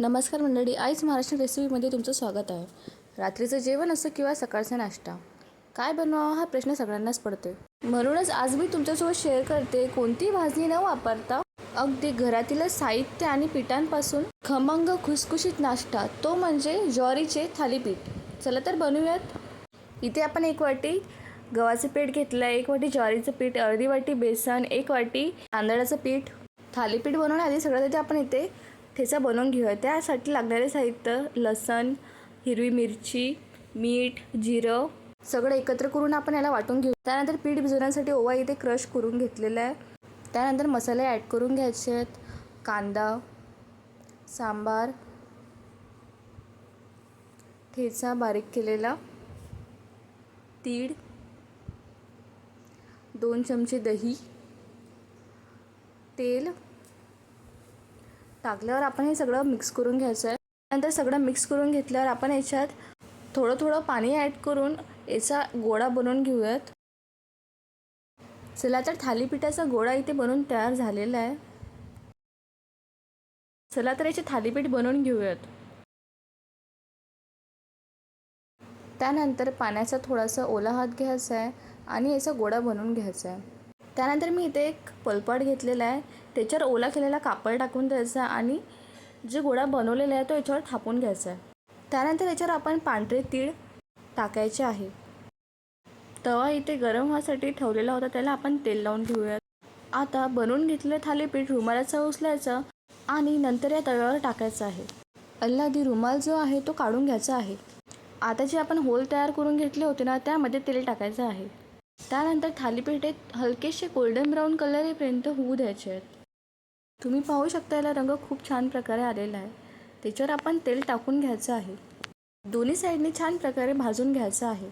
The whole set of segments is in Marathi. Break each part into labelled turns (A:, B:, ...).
A: नमस्कार मंडळी आईच महाराष्ट्र रेसिपीमध्ये तुमचं स्वागत आहे. रात्रीचं जेवण असं किंवा सकाळचा नाश्ता काय बनवावा हा प्रश्न सगळ्यांनाच पडते म्हणूनच आज मी तुमच्यासोबत शेअर करते कोणती भाजणी न वापरता अगदी घरातील साहित्य आणि पिठांपासून खमंग खुसखुशीत नाश्ता तो म्हणजे ज्वारीचे थालीपीठ. चला तर बनवूयात. इथे आपण एक वाटी गव्हाचं पीठ घेतलं आहे एक वाटी ज्वारीचं पीठ अर्धी वाटी बेसन एक वाटी तांदळाचं पीठ. थालीपीठ बनवण्याआधी सगळ्यात आधी आपण इथे ठेचा बनवून घेऊया. त्यासाठी लागणारे साहित्य लसण हिरवी मिरची मीठ जिरं सगळं एकत्र करून आपण याला वाटून घेऊ. त्यानंतर पीठ भिजवण्यासाठी ओवा इथे क्रश करून घेतलेला आहे. त्यानंतर मसाले ॲड करून घ्यायचे आहेत. कांदा सांबार ठेचा बारीक केलेला तीळ दोन चमचे दही तेल टाकल्यावर आपण हे सगळं मिक्स करून घ्यायचं आहे नंतर सगळं मिक्स करून घेतल्यावर आपण याच्यात थोडं थोडं पाणी ॲड करून याचा गोळा बनवून घेऊयात. चला तर थालीपीठाचा गोळा इथे बनवून तयार झालेला आहे. चला तर याचे थालीपीठ बनवून घेऊयात. त्यानंतर पाण्याचा थोडासा ओला हात घ्यायचा आहे आणि याचा गोळा बनवून घ्यायचा आहे. त्यानंतर मी इथे एक पलपाट घेतलेला आहे. त्याच्यावर ओला केलेला कापड टाकून द्यायचा आणि जे गोळा बनवलेला आहे तो याच्यावर थापून घ्यायचा आहे. त्यानंतर याच्यावर आपण पांढरे तीळ टाकायचे आहे. तवा इथे गरम व्हायसाठी ठेवलेला होता त्याला आपण तेल लावून घेऊयात. आता बनवून घेतलेलं थालीपीठ रुमालाचा उचलायचं आणि नंतर या तव्यावर टाकायचं आहे. अल्लादी रुमाल जो आहे तो काढून घ्यायचा आहे. आता जे आपण होल तयार करून घेतले होते ना त्यामध्ये तेल टाकायचं आहे. त्यानंतर थालीपीठ हलकेसे गोल्डन ब्राऊन कलर येईपर्यंत होऊ द्यायचे आहेत. तुम्ही पाहू शकता याला रंग खूप छान प्रकारे आलेला आहे. त्याच्यावर आपण तेल टाकून घ्यायचं आहे. दोन्ही साईडने छान प्रकारे भाजून घ्यायचं आहे.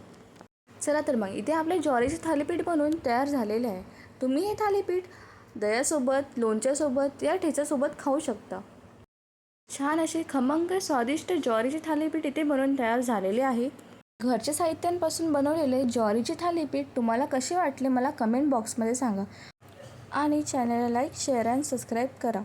A: चला तर मग इथे आपले ज्वारीचे थालीपीठ बनवून तयार झालेले आहे. तुम्ही हे थालीपीठ दह्यासोबत लोणच्यासोबत या ठेच्यासोबत खाऊ शकता. छान असे खमंग स्वादिष्ट ज्वारीचे थालीपीठ इथे बनवून तयार झालेले आहे. घरच्या साहित्यांपासून बनवलेले ज्वारीचे थालीपीठ तुम्हाला कसे वाटले मला कमेंट बॉक्समध्ये सांगा. आणि चॅनलला लाईक शेअर अँड सबस्क्राईब करा.